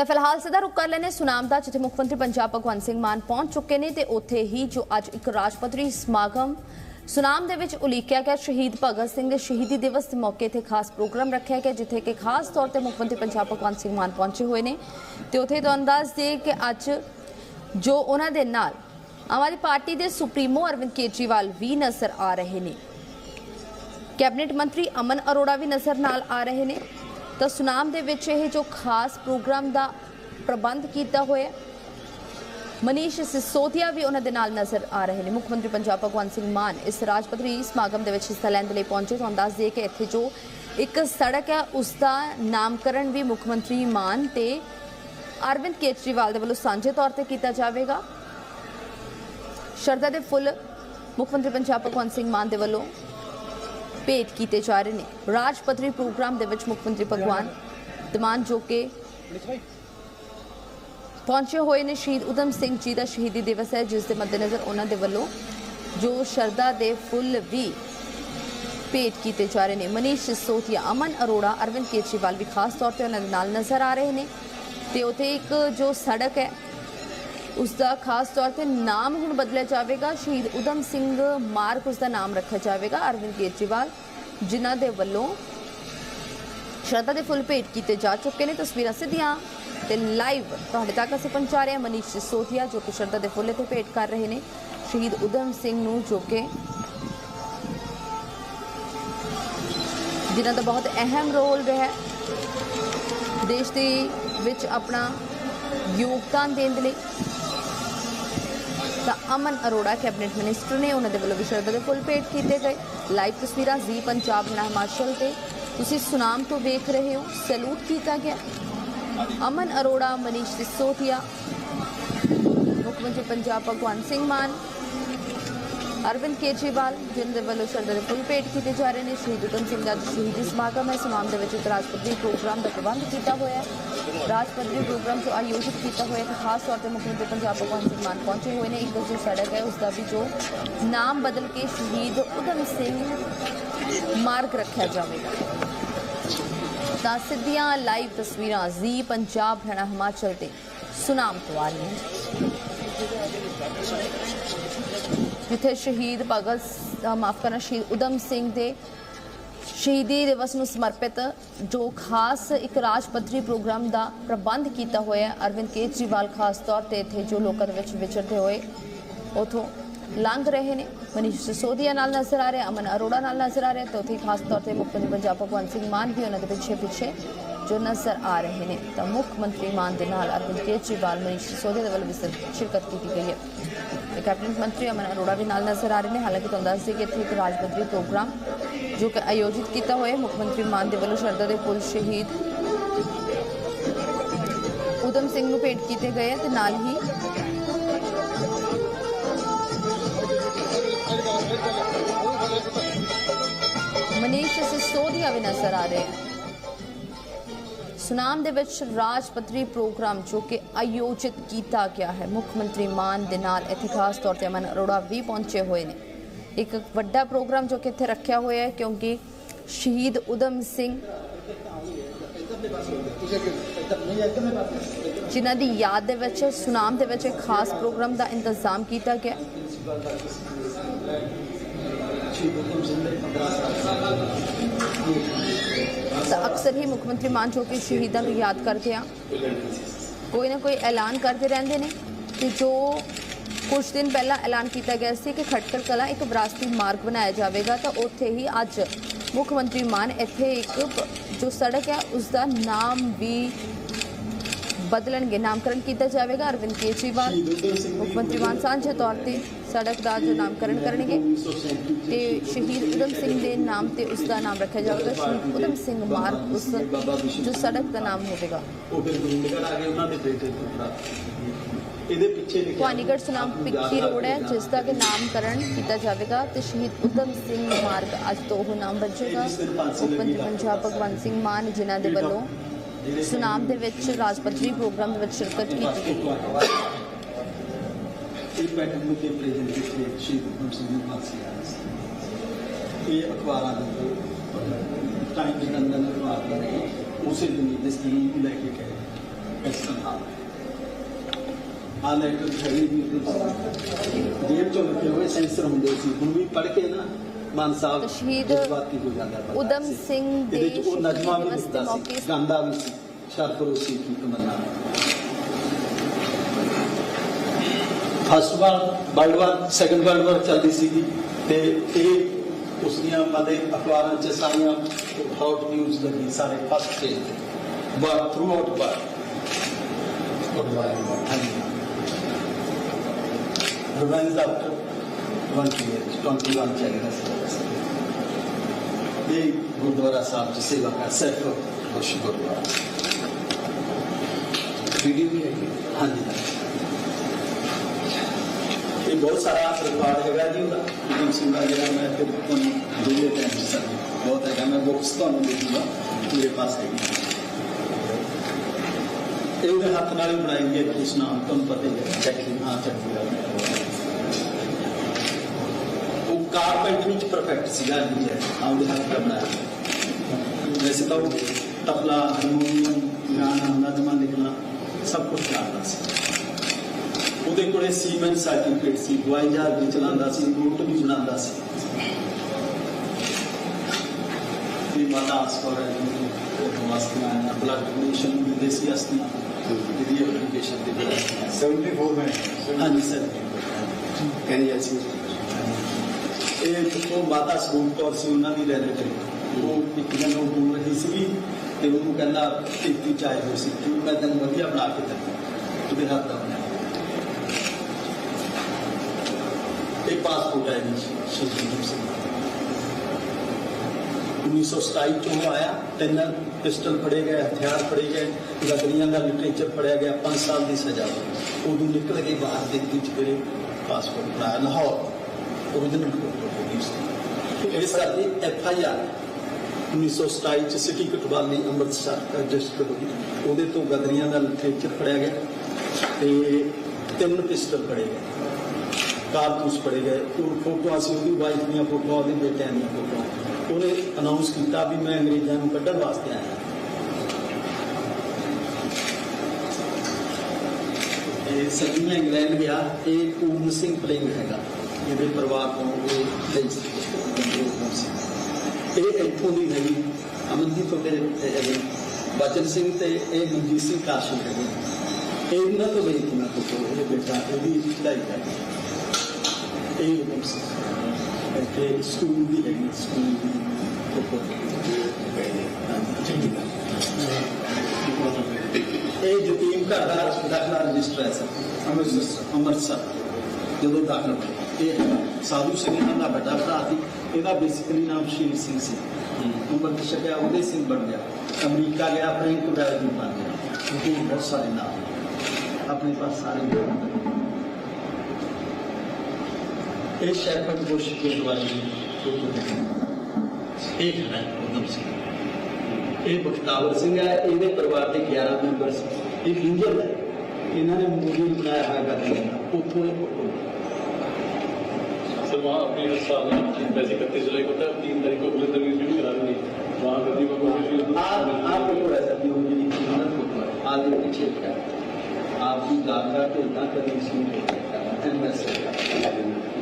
ਤਾਂ ਫਿਲਹਾਲ ਸਿੱਧਾ ਰੁਕ ਕਰ ਲੈਨੇ ਸੁਨਾਮ ਦਾ ਜਿੱਥੇ ਮੁੱਖ ਮੰਤਰੀ ਪੰਜਾਬ ਭਗਵੰਤ ਸਿੰਘ ਮਾਨ ਪਹੁੰਚ ਚੁੱਕੇ ਨੇ ਤੇ ਉੱਥੇ ਹੀ ਜੋ ਅੱਜ ਇੱਕ ਰਾਜਪੱਤਰੀ ਸਮਾਗਮ ਸੁਨਾਮ ਦੇ ਵਿੱਚ ਉਲੀਕਿਆ ਗਿਆ। ਸ਼ਹੀਦ ਭਗਤ ਸਿੰਘ ਦੇ ਸ਼ਹੀਦੀ ਦਿਵਸ ਦੇ ਮੌਕੇ ਤੇ ਖਾਸ ਪ੍ਰੋਗਰਾਮ ਰੱਖਿਆ ਗਿਆ, ਜਿੱਥੇ ਕਿ ਖਾਸ ਤੌਰ ਤੇ ਮੁੱਖ ਮੰਤਰੀ ਪੰਜਾਬ ਭਗਵੰਤ ਸਿੰਘ ਮਾਨ ਪਹੁੰਚੇ ਹੋਏ ਨੇ। ਤੇ ਉੱਥੇ ਤੁਹਾਨੂੰ ਦੱਸ ਦਈਏ ਕਿ ਅੱਜ ਜੋ ਉਹਨਾਂ ਦੇ ਨਾਲ ਆਮ ਆਦਮੀ ਪਾਰਟੀ ਦੇ ਸੁਪਰੀਮੋ ਅਰਵਿੰਦ ਕੇਜਰੀਵਾਲ ਵੀ ਨਜ਼ਰ ਆ ਰਹੇ ਨੇ। ਕੈਬਨਿਟ ਮੰਤਰੀ ਅਮਨ ਅਰੋੜਾ ਵੀ ਨਜ਼ਰ ਨਾਲ ਆ ਰਹੇ ਨੇ। ਤਾਂ ਸੁਨਾਮ ਦੇ ਵਿੱਚ ਇਹ ਜੋ ਖਾਸ ਪ੍ਰੋਗਰਾਮ ਦਾ ਪ੍ਰਬੰਧ ਕੀਤਾ ਹੋਇਆ ਮਨੀਸ਼ ਸਿਸੋਦੀਆ ਵੀ ਉਹਨਾਂ ਦੇ ਨਾਲ ਨਜ਼ਰ ਆ ਰਹੇ ਨੇ। ਮੁੱਖ ਮੰਤਰੀ ਪੰਜਾਬ ਭਗਵੰਤ ਸਿੰਘ ਮਾਨ ਇਸ ਰਾਜ ਪੱਧਰੀ ਸਮਾਗਮ ਦੇ ਵਿੱਚ ਹਿੱਸਾ ਲੈਣ ਦੇ ਲਈ ਪਹੁੰਚੇ। ਤੁਹਾਨੂੰ ਦੱਸ ਦਈਏ ਕਿ ਇੱਥੇ ਜੋ ਇੱਕ ਸੜਕ ਹੈ, ਉਸ ਦਾ ਨਾਮਕਰਨ ਵੀ ਮੁੱਖ ਮੰਤਰੀ ਮਾਨ ਤੇ ਅਰਵਿੰਦ ਕੇਜਰੀਵਾਲ ਦੇ ਵੱਲੋਂ ਸਾਂਝੇ ਤੌਰ ਤੇ ਕੀਤਾ ਜਾਵੇਗਾ। ਸ਼ਰਧਾ ਦੇ ਫੁੱਲ ਮੁੱਖ ਮੰਤਰੀ ਪੰਜਾਬ ਭਗਵੰਤ ਸਿੰਘ ਮਾਨ ਦੇ ਵੱਲੋਂ ਭੇਟ ਕੀਤੇ ਜਾ ਰਹੇ ਨੇ। ਰਾਜ ਪੱਧਰੀ ਪ੍ਰੋਗਰਾਮ ਦੇ ਵਿੱਚ ਮੁੱਖ ਮੰਤਰੀ ਭਗਵਾਨ ਮਾਨ ਜੋ ਕਿ ਪਹੁੰਚੇ ਹੋਏ ਨੇ, ਸ਼ਹੀਦ ਉਦਮ ਸਿੰਘ ਜੀ ਦਾ ਸ਼ਹੀਦੀ ਦਿਵਸ ਹੈ, ਜਿਸ ਦੇ ਮੱਦੇਨਜ਼ਰ ਉਹਨਾਂ ਦੇ ਵੱਲੋਂ ਜੋ ਸ਼ਰਧਾ ਦੇ ਫੁੱਲ ਵੀ ਭੇਟ ਕੀਤੇ ਜਾ ਰਹੇ ਨੇ। ਮਨੀਸ਼ ਸਿਸੋਦੀਆ, ਅਮਨ ਅਰੋੜਾ, ਅਰਵਿੰਦ ਕੇਜਰੀਵਾਲ ਵੀ ਖਾਸ ਤੌਰ ਤੇ ਉਹਨਾਂ ਦੇ ਨਾਲ ਨਜ਼ਰ ਆ ਰਹੇ ਨੇ ਤੇ ਉਥੇ ਇੱਕ ਜੋ ਸੜਕ ਹੈ ਉਸ ਦਾ ਖਾਸ ਤੌਰ ਤੇ ਨਾਮ ਹੁਣ ਬਦਲਿਆ ਜਾਵੇਗਾ। ਸ਼ਹੀਦ ਉਦਮ ਸਿੰਘ ਮਾਰਕ ਉਸ ਦਾ ਨਾਮ ਰੱਖਿਆ ਜਾਵੇਗਾ। ਅਰਵਿੰਦ ਕੇਜਰੀਵਾਲ, ਜਿਨ੍ਹਾਂ ਦੇ ਵੱਲੋਂ ਸ਼ਰਧਾ ਦੇ ਫੁੱਲ ਭੇਟ ਕੀਤੇ ਜਾ ਚੁੱਕੇ ਨੇ। ਤਸਵੀਰਾਂ ਸਿੱਧੀਆਂ ਤੇ ਲਾਈਵ ਤੁਹਾਡੇ ਤੱਕ ਅਸੀਂ ਪਹੁੰਚਾ ਰਹੇ ਹਾਂ। ਮਨੀਸ਼ ਸਿਸੋਦੀਆ, ਜੋ ਕਿ ਸ਼ਰਧਾ ਦੇ ਫੁੱਲ ਇੱਥੇ ਭੇਟ ਕਰ ਰਹੇ ਨੇ। ਸ਼ਹੀਦ ਉਦਮ ਸਿੰਘ ਨੂੰ ਜੋ ਕਿ ਜਿਨ੍ਹਾਂ ਦਾ ਬਹੁਤ ਅਹਿਮ ਰੋਲ ਰਿਹਾ ਦੇਸ਼ ਦੇ ਵਿੱਚ ਆਪਣਾ ਯੋਗਦਾਨ ਦੇਣ ਦੇ ਲਈ। ਤਾਂ ਅਮਨ ਅਰੋੜਾ, ਕੈਬਨਿਟ ਮਿਨਿਸਟਰ ਨੇ ਉਹਨਾਂ ਦੇ ਵੱਲੋਂ ਵੀ ਸ਼ਰਧਾ ਦੇ ਫੁੱਲ ਭੇਟ ਕੀਤੇ ਗਏ। ਲਾਈਵ ਤਸਵੀਰਾਂ ਜ਼ੀ ਪੰਜਾਬ ਨਾ ਹਿਮਾਚਲ ਤੇ। ਤੁਸੀਂ ਸੁਨਾਮ ਤੋਂ ਵੇਖ ਰਹੇ ਹੋ। ਸੈਲੂਟ ਕੀਤਾ ਗਿਆ। ਅਮਨ ਅਰੋੜਾ, ਮਨੀਸ਼ ਸਿਸੋਦੀਆ, ਮੁੱਖ ਮੰਤਰੀ ਪੰਜਾਬ ਭਗਵੰਤ ਸਿੰਘ ਮਾਨ ਅਰਵਿੰਦ ਕੇਜਰੀਵਾਲ ਜਿਨ੍ਹਾਂ ਦੇ ਵੱਲੋਂ ਸ਼ਰਧਾ ਦੇ ਫੁੱਲ ਭੇਟ ਕੀਤੇ ਜਾ ਰਹੇ ਨੇ ਸ਼ਹੀਦ ਉਦਮ ਸਿੰਘ ਦਾ ਸ਼ਹੀਦੀ ਸਮਾਗਮ ਹੈ ਸਮਾਗਮ ਦੇ ਵਿੱਚ ਇੱਕ ਰਾਜਪੱਤਰੀ ਪ੍ਰੋਗਰਾਮ ਦਾ ਪ੍ਰਬੰਧ ਕੀਤਾ ਹੋਇਆ ਹੈ ਰਾਜਪੱਤਰੀ ਪ੍ਰੋਗਰਾਮ ਜੋ ਆਯੋਜਿਤ ਕੀਤਾ ਹੋਇਆ ਹੈ ਖਾਸ ਤੌਰ ਤੇ ਮੁੱਖ ਮੰਤਰੀ ਪੰਜਾਬ ਭਗਵੰਤ ਸਿੰਘ ਮਾਨ ਪਹੁੰਚੇ ਹੋਏ ਨੇ ਇੱਕ ਜੋ ਸੜਕ ਹੈ ਉਸ ਦਾ ਵੀ ਜੋ ਨਾਮ ਬਦਲ ਕੇ ਸ਼ਹੀਦ ਉਦਮ ਸਿੰਘ ਮਾਰਗ ਰੱਖਿਆ ਜਾਵੇਗਾ ਤਾਂ ਸਿੱਧੀਆਂ ਲਾਈਵ ਤਸਵੀਰਾਂ ਜ਼ੀ ਪੰਜਾਬ ਹਰਿਆਣਾ ਹਿਮਾਚਲ ਦੇ ਸੁਨਾਮ ਤੋਂ ਆ ਰਹੀਆਂ ਜਿੱਥੇ ਸ਼ਹੀਦ ਭਗਤ ਮਾਫ ਕਰਨਾ, ਸ਼ਹੀਦ ਉਦਮ ਸਿੰਘ ਦੇ ਸ਼ਹੀਦੀ ਦਿਵਸ ਨੂੰ ਸਮਰਪਿਤ ਜੋ ਖਾਸ ਇੱਕ ਰਾਜ ਪੱਧਰੀ ਪ੍ਰੋਗਰਾਮ ਦਾ ਪ੍ਰਬੰਧ ਕੀਤਾ ਹੋਇਆ ਹੈ, ਅਰਵਿੰਦ ਕੇਜਰੀਵਾਲ ਖਾਸ ਤੌਰ ਤੇ ਇੱਥੇ ਜੋ ਲੋਕਾਂ ਦੇ ਵਿੱਚ ਵਿਚਰਦੇ ਹੋਏ ਉਥੋਂ ਲੰਘ ਰਹੇ ਨੇ। ਮਨੀਸ਼ ਸਿਸੋਦੀਆ ਨਾਲ ਨਜ਼ਰ ਆ ਰਹੇ, ਅਮਨ ਅਰੋੜਾ ਨਾਲ ਨਜ਼ਰ ਆ ਰਹੇ ਤੇ ਉੱਥੇ ਖਾਸ ਤੌਰ ਤੇ ਮੁੱਖ ਮੰਤਰੀ ਪੰਜਾਬ ਭਗਵੰਤ ਸਿੰਘ ਮਾਨ ਵੀ ਉਹਨਾਂ ਦੇ ਪਿੱਛੇ ਪਿੱਛੇ ਜੋ ਨਜ਼ਰ ਆ ਰਹੇ ਨੇ, ਤਾਂ ਮੁੱਖ ਮੰਤਰੀ ਮਾਨ ਦੇ ਨਾਲ ਅਰਵਿੰਦ ਕੇਜਰੀਵਾਲ, ਮਨੀਸ਼ ਸਿਸੋਦੀਆ ਦੇ ਵੱਲੋਂ ਵੀ ਸ਼ਿਰਕਤ ਕੀਤੀ ਗਈ ਹੈ। ਤੇ ਕੈਬਨਿਟ ਮੰਤਰੀ ਅਮਨ ਅਰੋੜਾ ਵੀ ਨਾਲ ਨਜ਼ਰ ਆ ਰਹੇ ਨੇ। ਹਾਲਾਂਕਿ ਤੁਹਾਨੂੰ ਦੱਸ ਦਈਏ ਕਿ ਇੱਥੇ ਇੱਕ ਰਾਜ ਰਾਜਪੱਧਰੀ ਪ੍ਰੋਗਰਾਮ ਜੋ ਕਿ ਆਯੋਜਿਤ ਕੀਤਾ ਹੋਇਆ ਮੁੱਖ ਮੰਤਰੀ ਮਾਨ ਦੇ ਵੱਲੋਂ ਸ਼ਰਧਾ ਦੇ ਫੁੱਲ ਸ਼ਹੀਦ ਉਦਮ ਸਿੰਘ ਨੂੰ ਭੇਟ ਕੀਤੇ ਗਏ ਤੇ ਨਾਲ ਹੀ ਮਨੀਸ਼ ਸਿਸੋਦੀਆ ਵੀ ਨਜ਼ਰ ਆ ਰਹੇ ਹੈ ਸੁਨਾਮ ਦੇ ਵਿੱਚ ਰਾਜ ਰਾਜਪੱਤਰੀ ਪ੍ਰੋਗਰਾਮ ਜੋ ਕਿ ਆਯੋਜਿਤ ਕੀਤਾ ਗਿਆ ਹੈ। ਮੁੱਖ ਮੰਤਰੀ ਮਾਨ ਦੇ ਨਾਲ ਇੱਥੇ ਖਾਸ ਤੌਰ ਤੇ ਅਮਨ ਅਰੋੜਾ ਵੀ ਪਹੁੰਚੇ ਹੋਏ ਨੇ। ਇੱਕ ਵੱਡਾ ਪ੍ਰੋਗਰਾਮ ਜੋ ਕਿ ਇੱਥੇ ਰੱਖਿਆ ਹੋਇਆ ਹੈ ਕਿਉਂਕਿ ਸ਼ਹੀਦ ਉਦਮ ਸਿੰਘ ਜਿਨ੍ਹਾਂ ਦੀ ਯਾਦ ਦੇ ਵਿੱਚ ਸੁਨਾਮ ਦੇ ਵਿੱਚ ਇੱਕ ਖਾਸ ਪ੍ਰੋਗਰਾਮ ਦਾ ਇੰਤਜ਼ਾਮ ਕੀਤਾ ਗਿਆ। ਤਾਂ ਅਕਸਰ ਹੀ ਮੁੱਖ ਮੰਤਰੀ ਮਾਨ ਜੋ ਕਿ ਸ਼ਹੀਦਾਂ ਨੂੰ ਯਾਦ ਕਰਦੇ ਆ, ਕੋਈ ਨਾ ਕੋਈ ਐਲਾਨ ਕਰਦੇ ਰਹਿੰਦੇ ਨੇ ਕਿ ਜੋ ਕੁਝ ਦਿਨ ਪਹਿਲਾਂ ਐਲਾਨ ਕੀਤਾ ਗਿਆ ਸੀ ਕਿ ਖਟਕੜ ਕਲਾ ਇੱਕ ਵਿਰਾਸਤੀ ਮਾਰਗ ਬਣਾਇਆ ਜਾਵੇਗਾ, ਤਾਂ ਉੱਥੇ ਹੀ ਅੱਜ ਮੁੱਖ ਮੰਤਰੀ ਮਾਨ ਇੱਥੇ ਇੱਕ ਜੋ ਸੜਕ ਹੈ ਉਸ ਦਾ ਨਾਮ ਵੀ ਬਦਲਣਗੇ। ਨਾਮਕਰਨ ਕੀਤਾ ਜਾਵੇਗਾ। ਅਰਵਿੰਦ ਕੇਜਰੀਵਾਲ ਮੁੱਖ ਮੰਤਰੀ ਮਾਨ ਸਾਂਝੇ ਤੌਰ ਤੇ ਸੜਕ ਦਾ ਜੋ ਨਾਮਕਰਨ ਕਰਨਗੇ। ਤੇ ਸ਼ਹੀਦ ਉਦਮ ਸਿੰਘ ਦੇ ਨਾਮ ਤੇ ਉਸ ਦਾ ਨਾਮ ਰੱਖਿਆ ਜਾਵੇਗਾ। ਸ਼ਹੀਦ ਉਦਮ ਸਿੰਘ ਮਾਰਗ ਉਸ ਜੋ ਸੜਕ ਦਾ ਨਾਮ ਹੋਵੇਗਾ। ਉਹ ਫਿਰ ਗੋਬਿੰਦਗੜ੍ਹ ਆ ਗਏ ਉਹਨਾਂ ਦੇ ਬੇਟੇ ਤੋਂ ਭਰਾ ਇਹਦੇ ਪਿੱਛੇ ਲਿਖਿਆ ਭਵਾਨੀਗੜ੍ਹ ਸੁਨਾਮ ਪਿੱਖੀ ਰੋਡ ਹੈ ਜਿਸ ਦਾ ਕਿ ਨਾਮਕਰਨ ਕੀਤਾ ਜਾਵੇਗਾ ਤੇ ਸ਼ਹੀਦ ਉਦਮ ਸਿੰਘ ਮਾਰਗ ਅੱਜ ਤੋਂ ਉਹ ਨਾਮ ਬਚੇਗਾ। ਮੰਤਰੀ ਪੰਜਾਬ ਭਗਵੰਤ ਸਿੰਘ ਮਾਨ ਜਿਨ੍ਹਾਂ ਦੇ ਵੱਲੋਂ ਸੁਨਾਮ ਦੇ ਵਿੱਚ ਰਾਜਪੱਤਰੀ ਪ੍ਰੋਗਰਾਮ ਦੇ ਵਿੱਚ ਸ਼ਿਰਕਤ ਕੀਤੀ ਗਈ। ਇਹ ਬੈਠਕ ਨੂੰ ਕੇ ਪ੍ਰੈਜ਼ੈਂਟ ਕੀਤੇ ਸ਼ਹੀਦ ਉਦਮ ਸਿੰਘ ਨੂੰ ਫਾਂਸੀ ਆਇਆ ਸੀ। ਇਹ ਅਖਬਾਰਾਂ ਦੇ ਟਾਈਮਸ ਲੰਡਨ ਅਖਬਾਰ ਦੇ ਉਸੇ ਦਿਨ ਦੀ ਸਕੀਮ ਲੈ ਕੇ ਗਏ ਐਕਸਟਰਨ ਹਾਲ ਆ ਲੈਟਰ ਖੜੀ ਵੀ ਜੇਬ ਚੋਂ ਲਿਖੇ ਹੋਏ ਸੈਂਸਰ ਹੁੰਦੇ ਸੀ। ਹੁਣ ਵੀ ਪੜ੍ਹ ਕੇ ਨਾ ਮਾਨ ਸਾਹਿਬ ਸ਼ਹੀਦ ਸੀ। ਸਿੰਘ ਦੇ ਉਹ ਨਜ਼ਮਾਂ ਵੀ ਸ਼ਹੀਦੀ ਲਿਖਦਾ ਦਿਵਸ ਦੇ ਸੀ। ਗਾਂਦਾ ਵੀ ਸੀ ਸਰਫਰੋਸ਼ੀ ਕੀ ਤਮੰਨਾ first war world war second world war ਚੱਲਦੀ ਸੀਗੀ ਤੇ ਇਹ ਉਸ ਦੀਆਂ ਮਦੇ ਅਖਬਾਰਾਂ 'ਚ ਸਾਰੀਆਂ ਹੌਟ ਨਿਊਜ਼ ਲੱਗੀ ਸਾਰੇ ਫਸਟ ਪੇਜ ਤੇ। War throughout war revenge after 20 years 21 ਚਾਹੀਦਾ ਸੀ ਇਹ ਗੁਰਦੁਆਰਾ ਸਾਹਿਬ 'ਚ ਸੇਵਾ ਕਰ ਖੁਸ਼ ਗੁਰਦੁਆਰਾ। ਵੀਡੀਓ ਵੀ ਹੈ ਹਾਂਜੀ। ਬਹੁਤ ਸਾਰਾ ਰਿਕਾਰਡ ਹੈਗਾ ਜੀ ਉਹਦਾ। ਉਦਮ ਸਿੰਘ ਦਾ ਜਿਹੜਾ ਮੈਂ ਫਿਰ ਤੁਹਾਨੂੰ ਦੂਜੇ ਟਾਈਮ ਸਰ ਬਹੁਤ ਹੈਗਾ। ਮੈਂ ਬੁੱਕਸ ਤੁਹਾਨੂੰ ਦੇ ਦੂੰਗਾ ਮੇਰੇ ਪਾਸ ਹੈਗੀ। ਇਹ ਉਹਦੇ ਹੱਥ ਨਾਲ ਹੀ ਬਣਾਈ ਗਈ ਕਿਸ ਨਾਮ। ਤੁਹਾਨੂੰ ਪਤਾ ਹੀ ਚੱਕੀ ਹਾਂ ਚੱਕੀ ਦਾ ਉਹ ਕਾਰਪੈਂਟਰੀ ਚ ਪਰਫੈਕਟ ਸੀਗਾ ਜੀ। ਆਉਂਦੇ ਹੱਥ ਦਾ ਬਣਾਇਆ। ਵੈਸੇ ਤਾਂ ਤਬਲਾ ਹਾਰਮੋਨੀਅਮ ਗਾਣਾ ਨਜ਼ਮਾਂ ਲਿਖਣਾ ਸਭ ਕੁਝ ਜਾਣਦਾ ਸੀ। ਉਹਦੇ ਕੋਲੇ ਸੀਮਨ ਸਰਟੀਫਿਕੇਟ ਸੀ ਵਾਈਆਰ ਵੀ ਚਲਾਉਂਦਾ ਸੀ ਬੂਟ ਵੀ ਚਲਾਉਂਦਾ ਸੀ। ਵੀ ਮਾਤਾ ਅਸਫਰ ਵਾਸਤੇ ਆਇਆ ਬਲੱਡ ਡੋਨੇਸ਼ਨ ਵੀ ਦੇਸੀ ਅਸਤੀਆਂ ਜਿਹਦੀ ਐਪਲੀਕੇਸ਼ਨ ਦੇ 74 ਮੈਂ। ਹਾਂਜੀ ਸਰ। ਕਹਿੰਦੇ ਅਸੀਂ ਇਹ ਉਹ ਮਾਤਾ ਸਰੂਪ ਕੌਰ ਸੀ ਉਹਨਾਂ ਦੀ ਰਹਿਣ ਕਰੀ ਉਹ ਇੱਕ ਦਿਨ ਉਹ ਬੋਲ ਰਹੀ ਸੀ ਤੇ ਉਹਨੂੰ ਕਹਿੰਦਾ ਟਿੱਕੀ ਚਾਹੀਦੀ ਸੀ। ਕਿ ਮੈਂ ਤੈਨੂੰ ਵਧੀਆ ਬਣਾ ਕੇ ਦਿੱਤਾ ਉਹਦੇ ਹੱਥ ਦਾ ਪਾਸਪੋਰਟ ਹੈ ਜੀ ਸ਼ਹੀਦ ਸਿੰਘ 1927 ਚ ਉਹ ਆਇਆ ਤਿੰਨ ਪਿਸਟਲ ਫੜੇ ਗਏ ਹਥਿਆਰ ਫੜੇ ਗਏ ਗਦਰੀਆਂ ਦਾ ਲਿਟਰੇਚਰ ਫੜਿਆ ਗਿਆ 5 ਸਾਲ ਦੀ ਸਜ਼ਾ ਉਦੋਂ ਨਿਕਲ ਕੇ ਬਾਹਰ ਦਿੱਲੀ ਚ ਫਿਰ ਪਾਸਪੋਰਟ ਬਣਾਇਆ ਲਾਹੌਰ original ਕੋਲ ਇਸ ਕਰਕੇ ਐਫ ਆਈ ਆਰ 1927 ਚ ਸਿਟੀ ਕਟਵਾਲੀ ਅੰਮ੍ਰਿਤਸਰ ਰਜਿਸਟਰ ਹੋਈ ਉਹਦੇ ਤੋਂ ਗਦਰੀਆਂ ਦਾ ਲਿਟਰੇਚਰ ਫੜਿਆ ਗਿਆ ਤੇ ਤਿੰਨ ਪਿਸਟਲ ਫੜੇ ਗਏ ਕਾਰਤੂਸ ਫੜੇ ਗਏ ਉਹ ਫੋਟੋਆਂ ਸੀ ਉਹਦੀ ਵਾਈਫ ਦੀਆਂ ਫੋਟੋਆਂ ਉਹਦੇ ਬੇਟਿਆਂ ਦੀਆਂ ਫੋਟੋਆਂ ਉਹਨੇ ਅਨਾਉਂਸ ਕੀਤਾ ਵੀ ਮੈਂ ਅੰਗਰੇਜ਼ਾਂ ਨੂੰ ਕੱਢਣ ਵਾਸਤੇ ਆਇਆ ਇਹ ਸਦੀ ਮੈਂ ਇੰਗਲੈਂਡ ਗਿਆ ਇਹ ਪੂਰਨ ਸਿੰਘ ਪਲੇਗ ਹੈਗਾ ਇਹਦੇ ਪਰਿਵਾਰ ਤੋਂ ਇਹ ਲਈ ਸੀ ਇਹ ਇੱਥੋਂ ਦੀ ਹੈਗੀ ਅਮਨਦੀਪ ਤੇ ਹੈਗੇ ਬਚਨ ਸਿੰਘ ਤੇ ਇਹ ਮਨਜੀਤ ਸਿੰਘ ਕਾਸ਼ੀ ਹੈਗੇ ਇਹ ਇਹਨਾਂ ਤੋਂ ਲਈ ਸੀ ਮੈਂ ਫੋਟੋ ਇਹ ਬੇਟਾ ਇਹਦੀ ਚੜਾਈ ਹੈ ਇਹ ਹੁਕਮ ਸੀ ਇੱਥੇ ਸਕੂਲ ਦੀ ਹੈਗੀ ਸਕੂਲ ਦੀ ਫੋਟੋ ਇਹ ਯਤੀਮ ਘਰ ਦਾ ਦਾਖਲਾ ਰਜਿਸਟਰ ਹੈ ਸਰ ਅੰਮ੍ਰਿਤਸਰ ਅੰਮ੍ਰਿਤਸਰ ਜਦੋਂ ਦਾਖਲ ਹੋਏ। ਇਹ ਹੈਗਾ। ਸਾਧੂ ਸਿੰਘ ਇਹਨਾਂ ਦਾ ਵੱਡਾ ਭਰਾ ਸੀ ਇਹਦਾ ਬੇਸਿਕਲੀ ਨਾਮ ਸ਼ੀਰ ਸਿੰਘ ਸੀ ਅੰਮ੍ਰਿਤ ਛਕਿਆ ਉਹਦੇ ਸਿੰਘ ਬਣ ਗਿਆ ਅਮਰੀਕਾ ਗਿਆ ਫਰੈਂਕ ਵੈਲਡਨ ਬਣ ਗਿਆ ਕਿਉਂਕਿ ਬਹੁਤ ਸਾਰੇ ਨਾਮ ਆਪਣੇ ਪਾਸ ਸਾਰੇ ਨਾਮ एक शहर पर दो शिकेत वाले एक है उधम सिंह। एक बख्तावर सिंह है इनके परिवार के ग्यारह मैंबर एक इंजन है। इन्होंने मुझे बनाया हुआ कर दिया। उतो सर वहाँ अपनी साल वैसे इकतीस जुलाई को था तीन तारीख को बुलेंद्र न्यूज़ भी करा दी वहाँ गद्दी को आप आप लोग ऐसा नहीं होगी आगे पीछे आपकी दादा तो इतना करीब सी तो एम एस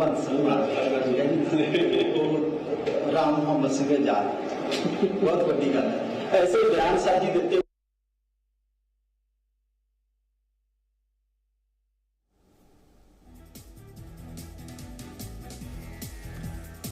ਭਗਵੰਤ ਸਿੰਘ ਰਾਮ ਮੁਹੰਮਦ ਸਿੰਘ ਆਜ਼ਾਦ ਬਹੁਤ ਵੱਡੀ ਗੱਲ ਹੈ। ਐਸੇ ਬਿਆਨ ਸਾਜੀ ਦਿੱਤੇ